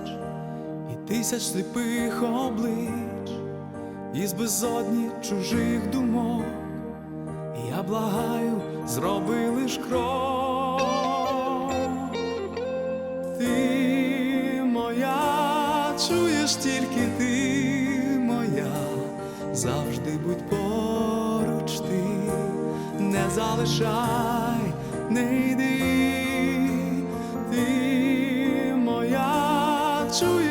і тисяч сліпих облич, із безодні чужих думок, я благаю, зроби лиш крок. Ти моя, чуєш тільки ти моя, завжди будь поруч ти, не залишай, не йди, ти моя, чуєш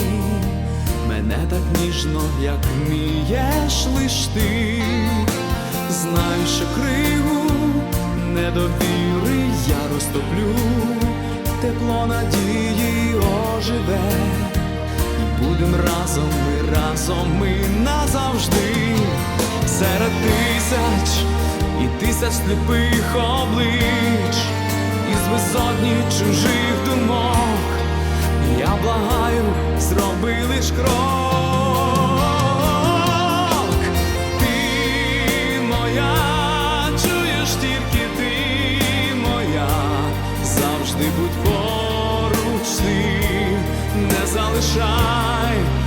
ніжно, як вмієш лиш ти, знай, що криву недовіри я розтоплю, тепло надії оживе, І будем разом, ми разом, ми назавжди, серед тисяч і тисяч сліпих облич, із висотні чужих думок. Я благаю, зроби лиш кров. будь поруч ти, не залишай.